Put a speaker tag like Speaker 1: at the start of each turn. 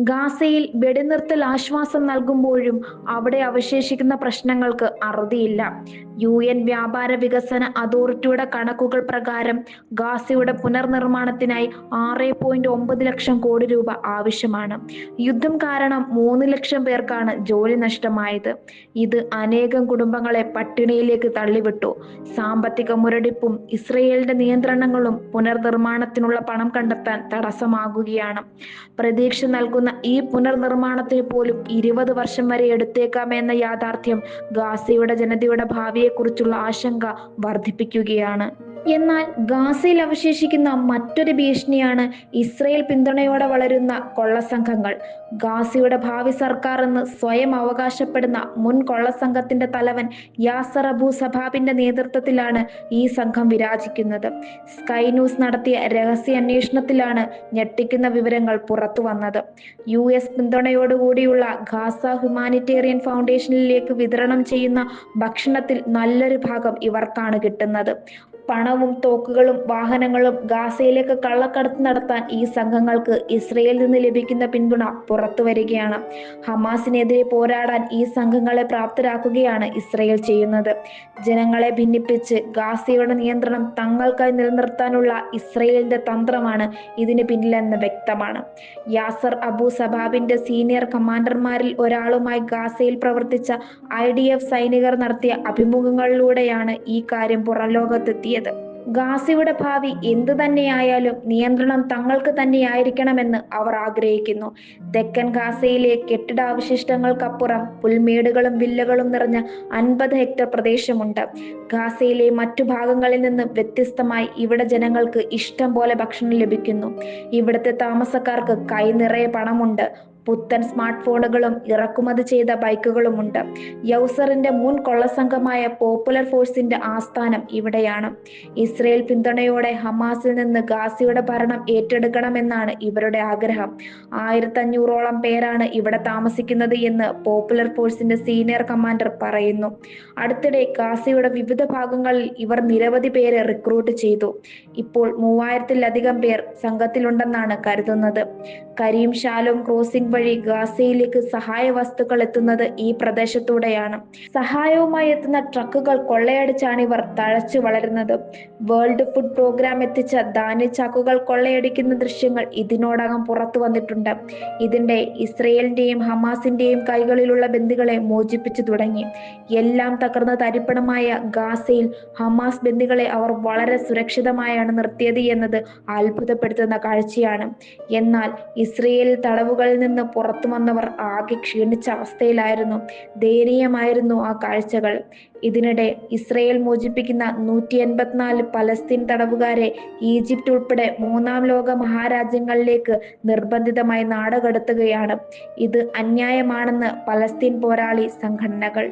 Speaker 1: ഗാസയിൽ വെടിനിർത്തൽ ആശ്വാസം നൽകുമ്പോഴും അവിടെ അവശേഷിക്കുന്ന പ്രശ്നങ്ങൾക്ക് അറുതിയില്ല. യു എൻ വ്യാപാര വികസന അതോറിറ്റിയുടെ കണക്കുകൾ പ്രകാരം ഗാസയുടെ പുനർനിർമ്മാണത്തിനായി ആറ് പോയിന്റ് ഒമ്പത് ലക്ഷം കോടി രൂപ ആവശ്യമാണ്. യുദ്ധം കാരണം മൂന്ന് ലക്ഷം പേർക്കാണ് ജോലി നഷ്ടമായത്. ഇത് അനേകം കുടുംബങ്ങളെ പട്ടിണിയിലേക്ക് തള്ളിവിട്ടു. സാമ്പത്തിക മുരടിപ്പും ഇസ്രയേലിന്റെ നിയന്ത്രണങ്ങളും പുനർനിർമ്മാണത്തിനുള്ള പണം കണ്ടെത്താൻ തടസ്സമാകുകയാണ്. പ്രതീക്ഷ നൽകുന്ന ഈ പുനർനിർമ്മാണത്തിന് പോലും ഇരുപത് വർഷം വരെ എടുത്തേക്കാമെന്ന യാഥാർത്ഥ്യം ഗാസയുടെ ജനതയുടെ ഭാവിയെക്കുറിച്ചുള്ള ആശങ്ക വർദ്ധിപ്പിക്കുകയാണ്. എന്നാൽ ഗാസയിൽ അവശേഷിക്കുന്ന മറ്റൊരു ഭീഷണിയാണ് ഇസ്രയേൽ പിന്തുണയോടെ വളരുന്ന കൊള്ളസംഘങ്ങൾ. ഗാസയുടെ ഭാവി സർക്കാർ എന്ന് സ്വയം അവകാശപ്പെടുന്ന മുൻ കൊള്ളസംഘത്തിന്റെ തലവൻ യാസർ അബു സബാബിന്റെ നേതൃത്വത്തിലാണ് ഈ സംഘം വിരാജിക്കുന്നത്. സ്കൈ ന്യൂസ് നടത്തിയ രഹസ്യ അന്വേഷണത്തിലാണ് ഞെട്ടിക്കുന്ന വിവരങ്ങൾ പുറത്തു വന്നത്. യു എസ് പിന്തുണയോടുകൂടിയുള്ള ഗാസ ഹ്യൂമാനിറ്റേറിയൻ ഫൗണ്ടേഷനിലേക്ക് വിതരണം ചെയ്യുന്ന ഭക്ഷണത്തിൽ നല്ലൊരു ഭാഗം ഇവർക്കാണ് കിട്ടുന്നത്. പണവും തോക്കുകളും വാഹനങ്ങളും ഗാസയിലേക്ക് കള്ളക്കടത്ത് നടത്താൻ ഈ സംഘങ്ങൾക്ക് ഇസ്രയേലിൽ നിന്ന് ലഭിക്കുന്ന പിന്തുണ വരികയാണ്. ഹമാസിനെതിരെ പോരാടാൻ ഈ സംഘങ്ങളെ പ്രാപ്തരാക്കുകയാണ് ഇസ്രയേൽ ചെയ്യുന്നത്. ജനങ്ങളെ ഭിന്നിപ്പിച്ച് ഗാസയുടെ നിയന്ത്രണം തങ്ങൾക്കായി നിലനിർത്താനുള്ള ഇസ്രയേലിന്റെ തന്ത്രമാണ് ഇതിന് പിന്നിലെന്ന് വ്യക്തമാണ്. യാസർ അബു സബാബിന്റെ സീനിയർ കമാൻഡർമാരിൽ ഒരാളുമായി ഗാസയിൽ പ്രവർത്തിച്ച ഐ സൈനികർ നടത്തിയ അഭിമുഖങ്ങളിലൂടെയാണ് ഈ കാര്യം പുറംലോകത്തെത്തിയത് ഗാസയുടെ ഭാവി എന്തു തന്നെയായാലും നിയന്ത്രണം തങ്ങൾക്ക് തന്നെയായിരിക്കണമെന്ന് അവർ ആഗ്രഹിക്കുന്നു. തെക്കൻ ഗാസയിലെ കെട്ടിടാവശിഷ്ടങ്ങൾക്കപ്പുറം പുൽമേടുകളും വില്ലകളും നിറഞ്ഞ അൻപത് ഹെക്ടർ പ്രദേശമുണ്ട്. ഗാസയിലെ മറ്റു ഭാഗങ്ങളിൽ നിന്ന് വ്യത്യസ്തമായി ഇവിടെ ജനങ്ങൾക്ക് ഇഷ്ടം പോലെ ഭക്ഷണം ലഭിക്കുന്നു. ഇവിടുത്തെ താമസക്കാർക്ക് കൈ നിറയെ പണമുണ്ട്. പുത്തൻ സ്മാർട്ട് ഫോണുകളും ഇറക്കുമതി ചെയ്ത ബൈക്കുകളുമുണ്ട്. യൗസറിന്റെ മുൻ കൊള്ളസംഘമായ പോപ്പുലർ ഫോഴ്സിന്റെ ആസ്ഥാനം ഇവിടെയാണ്. ഇസ്രയേൽ പിന്തുണയോടെ ഹമാസിൽ നിന്ന് ഗാസിയുടെ ഭരണം ഏറ്റെടുക്കണമെന്നാണ് ഇവരുടെ ആഗ്രഹം. ആയിരത്തഞ്ഞൂറോളം പേരാണ് ഇവിടെ താമസിക്കുന്നത് എന്ന് പോപ്പുലർ ഫോഴ്സിന്റെ സീനിയർ കമാൻഡർ പറയുന്നു. അടുത്തിടെ ഗാസയുടെ വിവിധ ഭാഗങ്ങളിൽ ഇവർ നിരവധി പേരെ റിക്രൂട്ട് ചെയ്തു. ഇപ്പോൾ മൂവായിരത്തിലധികം പേർ സംഘത്തിലുണ്ടെന്നാണ് കരുതുന്നത്. കരീം ഷാലോം ക്രോസിംഗ് വഴി ഗാസയിലേക്ക് സഹായ വസ്തുക്കൾ എത്തുന്നത് ഈ പ്രദേശത്തൂടെയാണ്. സഹായവുമായി എത്തുന്ന ട്രക്കുകൾ കൊള്ളയടിച്ചാണ് ഇവർ തഴച്ചു വളരുന്നത്. വേൾഡ് ഫുഡ് പ്രോഗ്രാം എത്തിച്ച ധാന്യച്ചാക്കുകൾ കൊള്ളയടിക്കുന്ന ദൃശ്യങ്ങൾ ഇതിനോടകം പുറത്തു വന്നിട്ടുണ്ട്. ഇതിന്റെ ഇസ്രയേലിന്റെയും ഹമാസിന്റെയും കൈകളിലുള്ള ബന്ദികളെ മോചിപ്പിച്ചു തുടങ്ങി. എല്ലാം തകർന്ന തരിപ്പണമായ ഗാസയിൽ ഹമാസ് ബന്ദികളെ അവർ വളരെ സുരക്ഷിതമായാണ് നിർത്തിയത് എന്നത് അത്ഭുതപ്പെടുത്തുന്ന കാഴ്ചയാണ്. എന്നാൽ ഇസ്രയേൽ തടവുകളിൽ നിന്ന് പുറത്തു വന്നവർ ആകെ ക്ഷീണിച്ച അവസ്ഥയിലായിരുന്നു. ദയനീയമായിരുന്നു ആ കാഴ്ചകൾ. ഇതിനിടെ ഇസ്രയേൽ മോചിപ്പിക്കുന്ന നൂറ്റി എൺപത്തിനാല് പലസ്തീൻ തടവുകാരെ ഈജിപ്റ്റ് ഉൾപ്പെടെ മൂന്നാം ലോക മഹാരാജ്യങ്ങളിലേക്ക് നിർബന്ധിതമായി നാടുകടത്തുകയാണ്. ഇത് അന്യായമാണെന്ന് പലസ്തീൻ പോരാളി സംഘടനകൾ